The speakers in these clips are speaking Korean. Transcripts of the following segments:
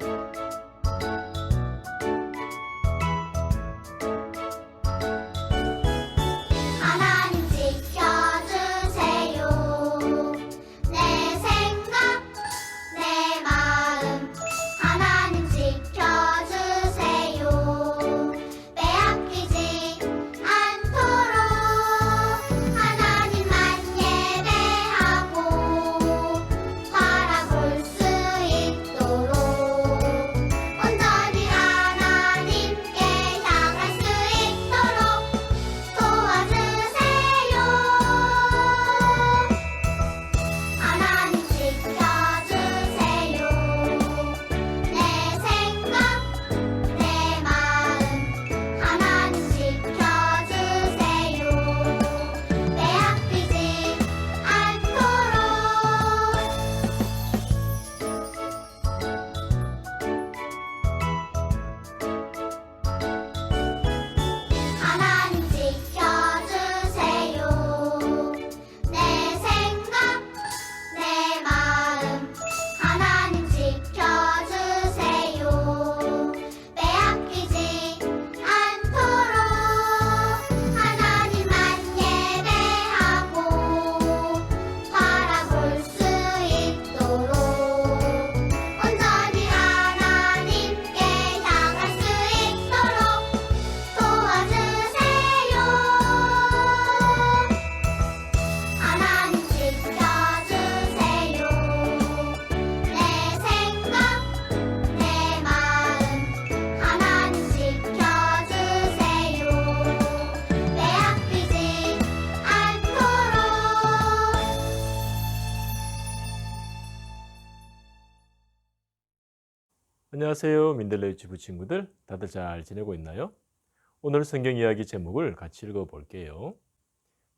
하 안녕하세요. 민들레 유치부 친구들. 다들 잘 지내고 있나요? 오늘 성경 이야기 제목을 같이 읽어 볼게요.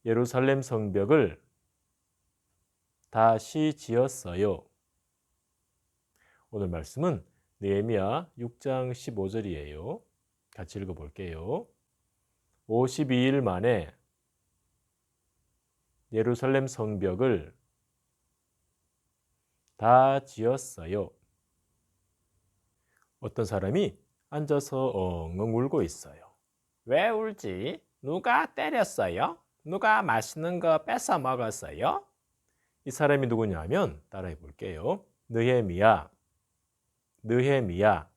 예루살렘 성벽을 다시 지었어요. 오늘 말씀은 느헤미야 6장 15절이에요. 같이 읽어 볼게요. 52일 만에 예루살렘 성벽을 다 지었어요. 어떤 사람이 앉아서 엉엉 울고 있어요. 왜 울지? 누가 때렸어요? 누가 맛있는 거 뺏어 먹었어요? 이 사람이 누구냐면 따라해 볼게요. 느헤미야. 느헤미야.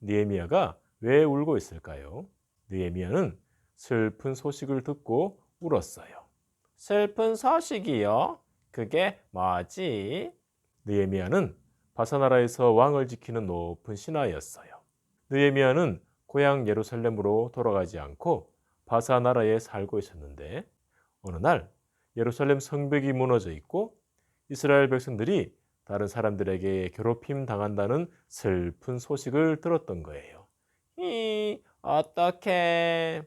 느헤미야가 왜 울고 있을까요? 느헤미야는 슬픈 소식을 듣고 울었어요. 슬픈 소식이요? 그게 뭐지? 느헤미야는 바사나라에서 왕을 지키는 높은 신하였어요. 느헤미야는 고향 예루살렘으로 돌아가지 않고 바사나라에 살고 있었는데 어느 날 예루살렘 성벽이 무너져 있고 이스라엘 백성들이 다른 사람들에게 괴롭힘 당한다는 슬픈 소식을 들었던 거예요. 이 어떻게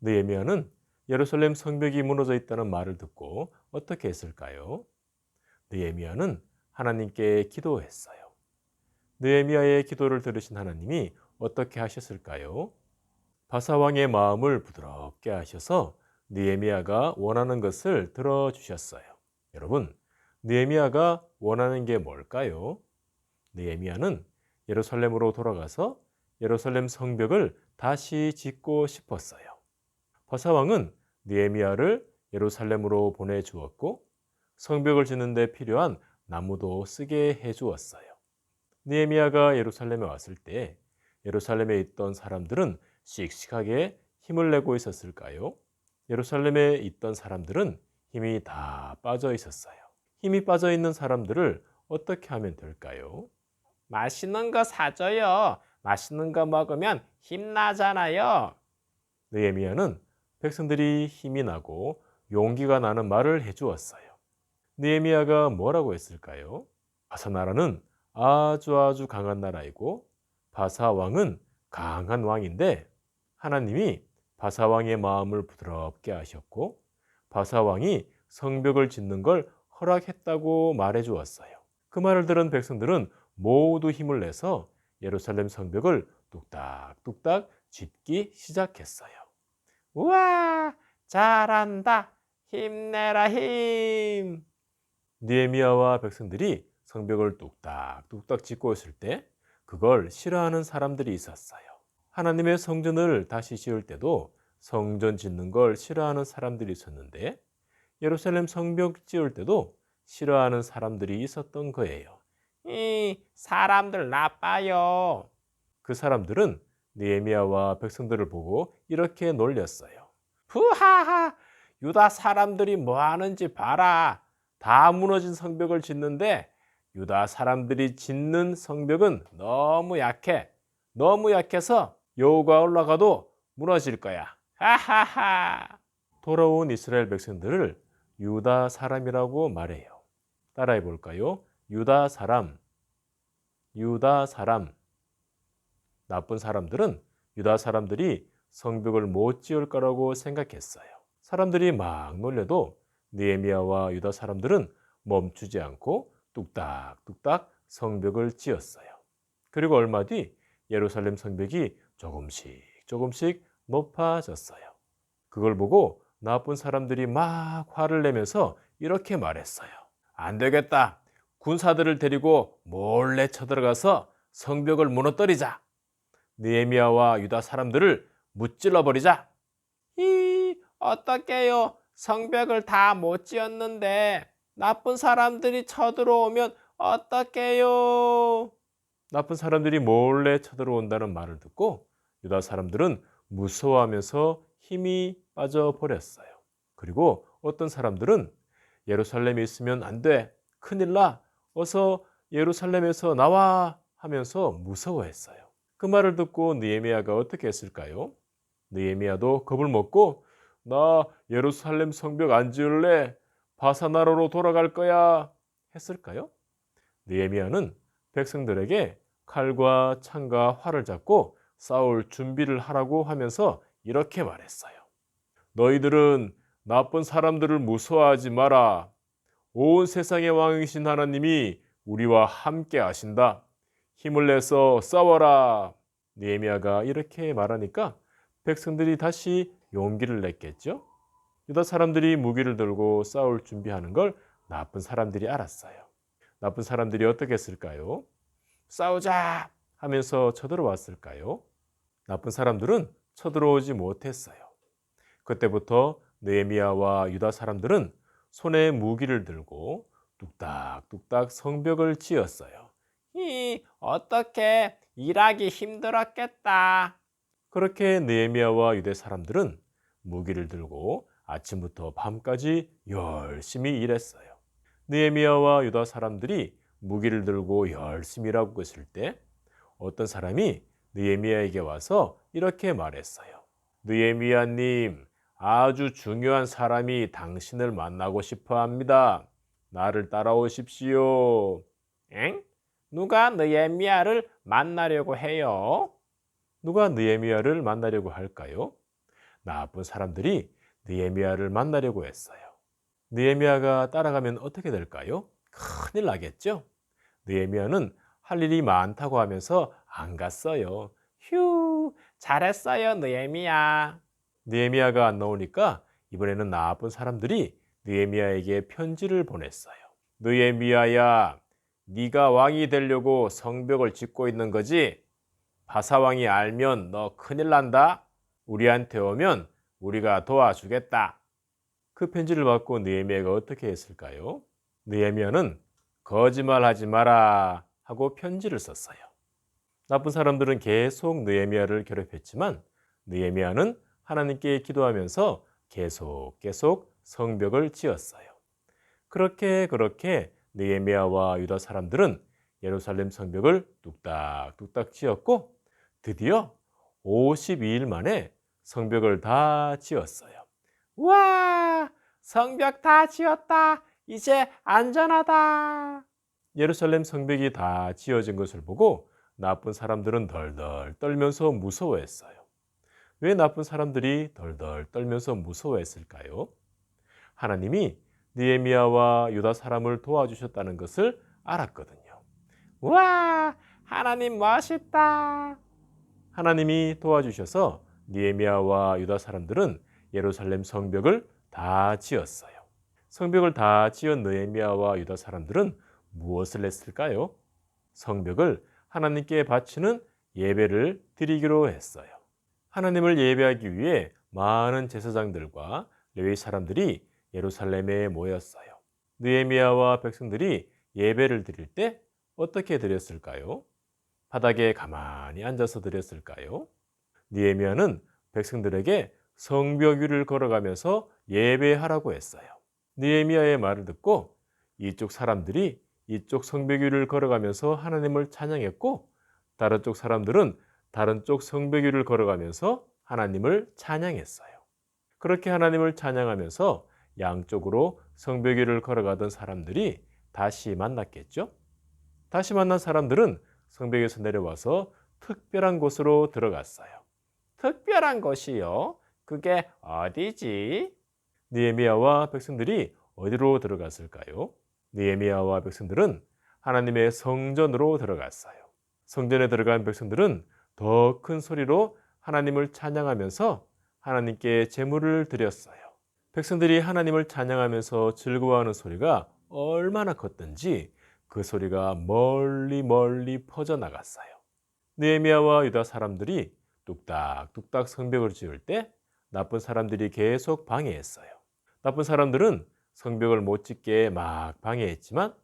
느헤미야는 예루살렘 성벽이 무너져 있다는 말을 듣고 어떻게 했을까요? 느헤미야는 하나님께 기도했어요. 느헤미야의 기도를 들으신 하나님이 어떻게 하셨을까요? 바사 왕의 마음을 부드럽게 하셔서 느헤미야가 원하는 것을 들어 주셨어요. 여러분, 느헤미야가 원하는 게 뭘까요? 느헤미야는 예루살렘으로 돌아가서 예루살렘 성벽을 다시 짓고 싶었어요. 바사 왕은 느헤미야를 예루살렘으로 보내 주었고 성벽을 짓는 데 필요한 나무도 쓰게 해 주었어요. 느헤미야가 예루살렘에 왔을 때 예루살렘에 있던 사람들은 씩씩하게 힘을 내고 있었을까요? 예루살렘에 있던 사람들은 힘이 다 빠져 있었어요. 힘이 빠져 있는 사람들을 어떻게 하면 될까요? 맛있는 거 사줘요. 맛있는 거 먹으면 힘나잖아요. 느헤미야는 백성들이 힘이 나고 용기가 나는 말을 해 주었어요. 느헤미야가 뭐라고 했을까요? 바사 나라는 아주 아주 강한 나라이고 바사 왕은 강한 왕인데 하나님이 바사 왕의 마음을 부드럽게 하셨고 바사 왕이 성벽을 짓는 걸 허락했다고 말해 주었어요. 그 말을 들은 백성들은 모두 힘을 내서 예루살렘 성벽을 뚝딱뚝딱 짓기 시작했어요. 우와, 잘한다. 힘내라 힘. 느헤미야와 백성들이 성벽을 뚝딱뚝딱 짓고 있을 때 그걸 싫어하는 사람들이 있었어요. 하나님의 성전을 다시 지을 때도 성전 짓는 걸 싫어하는 사람들이 있었는데 예루살렘 성벽 지을 때도 싫어하는 사람들이 있었던 거예요. 이 사람들 나빠요. 그 사람들은 느헤미야와 백성들을 보고 이렇게 놀렸어요. 푸하하 유다 사람들이 뭐 하는지 봐라. 다 무너진 성벽을 짓는데 유다 사람들이 짓는 성벽은 너무 약해. 너무 약해서 여우가 올라가도 무너질 거야. 하하하. 돌아온 이스라엘 백성들을 유다 사람이라고 말해요. 따라해 볼까요? 유다 사람. 유다 사람. 나쁜 사람들은 유다 사람들이 성벽을 못 지을 거라고 생각했어요. 사람들이 막 놀려도 느헤미야와 유다 사람들은 멈추지 않고 뚝딱뚝딱 성벽을 지었어요. 그리고 얼마 뒤 예루살렘 성벽이 조금씩 조금씩 높아졌어요. 그걸 보고 나쁜 사람들이 막 화를 내면서 이렇게 말했어요. 안 되겠다. 군사들을 데리고 몰래 쳐들어가서 성벽을 무너뜨리자. 느헤미야와 유다 사람들을 무찔러 버리자. 이 어떡해요? 성벽을 다 못 지었는데 나쁜 사람들이 쳐들어오면 어떡해요? 나쁜 사람들이 몰래 쳐들어온다는 말을 듣고 유다 사람들은 무서워하면서 힘이 빠져 버렸어요. 그리고 어떤 사람들은 예루살렘에 있으면 안 돼. 큰일 나. 어서 예루살렘에서 나와 하면서 무서워했어요. 그 말을 듣고 느헤미야가 어떻게 했을까요? 느헤미야도 겁을 먹고 나 예루살렘 성벽 안 지을래. 바사나로로 돌아갈 거야. 했을까요? 느헤미야는 백성들에게 칼과 창과 활을 잡고 싸울 준비를 하라고 하면서 이렇게 말했어요. 너희들은 나쁜 사람들을 무서워하지 마라. 온 세상의 왕이신 하나님이 우리와 함께 하신다. 힘을 내서 싸워라. 느헤미야가 이렇게 말하니까 백성들이 다시 용기를 냈겠죠. 유다 사람들이 무기를 들고 싸울 준비하는 걸 나쁜 사람들이 알았어요. 나쁜 사람들이 어떻게 했을까요? 싸우자 하면서 쳐들어왔을까요? 나쁜 사람들은 쳐들어오지 못했어요. 그때부터 느헤미야와 유다 사람들은 손에 무기를 들고 뚝딱뚝딱 성벽을 지었어요. 이 어떻게 일하기 힘들었겠다. 그렇게 느헤미야와 유대 사람들은 무기를 들고 아침부터 밤까지 열심히 일했어요. 느헤미야와 유다 사람들이 무기를 들고 열심히 일하고 있을 때 어떤 사람이 느헤미야에게 와서 이렇게 말했어요. 느헤미야님, 아주 중요한 사람이 당신을 만나고 싶어 합니다. 나를 따라오십시오. 엥? 누가 느헤미야를 만나려고 해요? 누가 느헤미야를 만나려고 할까요? 나쁜 사람들이 느헤미야를 만나려고 했어요. 느헤미야가 따라가면 어떻게 될까요? 큰일 나겠죠? 느헤미야는 할 일이 많다고 하면서 안 갔어요. 휴, 잘했어요, 느헤미야. 느헤미야가 안 나오니까 이번에는 나쁜 사람들이 느헤미야에게 편지를 보냈어요. 느헤미야야, 네가 왕이 되려고 성벽을 짓고 있는 거지? 바사 왕이 알면 너 큰일 난다. 우리한테 오면 우리가 도와주겠다. 그 편지를 받고 느헤미야가 어떻게 했을까요? 느헤미야는 거짓말하지 마라 하고 편지를 썼어요. 나쁜 사람들은 계속 느헤미야를 괴롭혔지만 느헤미야는 하나님께 기도하면서 계속 계속 성벽을 지었어요. 그렇게 그렇게 느헤미야와 유다 사람들은 예루살렘 성벽을 뚝딱뚝딱 지었고 드디어 52일 만에 성벽을 다 지었어요. 와! 성벽 다 지었다. 이제 안전하다. 예루살렘 성벽이 다 지어진 것을 보고 나쁜 사람들은 덜덜 떨면서 무서워했어요. 왜 나쁜 사람들이 덜덜 떨면서 무서워했을까요? 하나님이 느헤미야와 유다 사람을 도와주셨다는 것을 알았거든요. 와, 하나님 멋있다. 하나님이 도와주셔서 느헤미야와 유다 사람들은 예루살렘 성벽을 다 지었어요. 성벽을 다 지은 느헤미야와 유다 사람들은 무엇을 했을까요? 성벽을 하나님께 바치는 예배를 드리기로 했어요. 하나님을 예배하기 위해 많은 제사장들과 레위 사람들이 예루살렘에 모였어요. 느헤미야와 백성들이 예배를 드릴 때 어떻게 드렸을까요? 바닥에 가만히 앉아서 드렸을까요? 느헤미야는 백성들에게 성벽 위를 걸어가면서 예배하라고 했어요. 느헤미야의 말을 듣고 이쪽 사람들이 이쪽 성벽 위를 걸어가면서 하나님을 찬양했고 다른 쪽 사람들은 다른 쪽 성벽 위를 걸어가면서 하나님을 찬양했어요. 그렇게 하나님을 찬양하면서 양쪽으로 성벽 위를 걸어가던 사람들이 다시 만났겠죠? 다시 만난 사람들은 성벽에서 내려와서 특별한 곳으로 들어갔어요. 특별한 곳이요? 그게 어디지? 느헤미야와 백성들이 어디로 들어갔을까요? 느헤미야와 백성들은 하나님의 성전으로 들어갔어요. 성전에 들어간 백성들은 더 큰 소리로 하나님을 찬양하면서 하나님께 제물을 드렸어요. 백성들이 하나님을 찬양하면서 즐거워하는 소리가 얼마나 컸던지 그 소리가 멀리 멀리 퍼져 나갔어요. 느헤미야와 유다 사람들이 뚝딱뚝딱 성벽을 지을 때 나쁜 사람들이 계속 방해했어요. 나쁜 사람들은 성벽을 못 짓게 막 방해했지만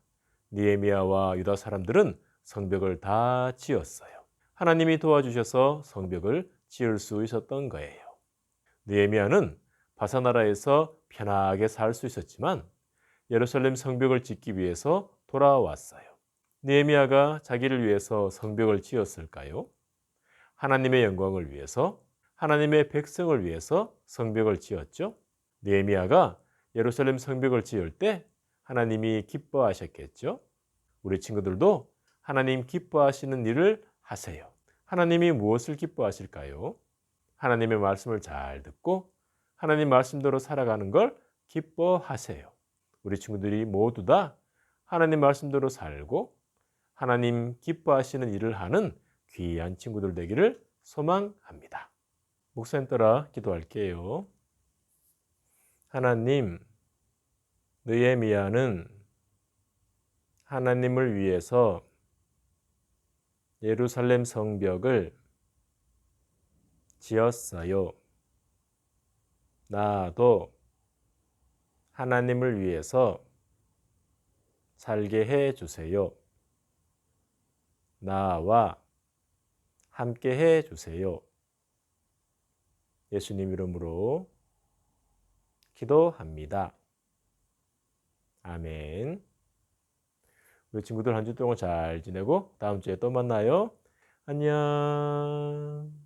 니에미야와 유다 사람들은 성벽을 다 지었어요. 하나님이 도와주셔서 성벽을 지을 수 있었던 거예요. 느헤미야는 바사나라에서 편하게 살 수 있었지만 예루살렘 성벽을 짓기 위해서 돌아왔어요. 느헤미야가 자기를 위해서 성벽을 지었을까요? 하나님의 영광을 위해서 하나님의 백성을 위해서 성벽을 지었죠. 느헤미야가 예루살렘 성벽을 지을 때 하나님이 기뻐하셨겠죠. 우리 친구들도 하나님 기뻐하시는 일을 하세요. 하나님이 무엇을 기뻐하실까요? 하나님의 말씀을 잘 듣고 하나님 말씀대로 살아가는 걸 기뻐하세요. 우리 친구들이 모두 다 하나님 말씀대로 살고 하나님 기뻐하시는 일을 하는 귀한 친구들 되기를 소망합니다. 목사님 따라 기도할게요. 하나님, 느헤미야는 하나님을 위해서 예루살렘 성벽을 지었어요. 나도 하나님을 위해서 살게 해 주세요. 나와 함께 해 주세요. 예수님 이름으로 기도합니다. 아멘. 우리 친구들 한 주 동안 잘 지내고 다음 주에 또 만나요. 안녕.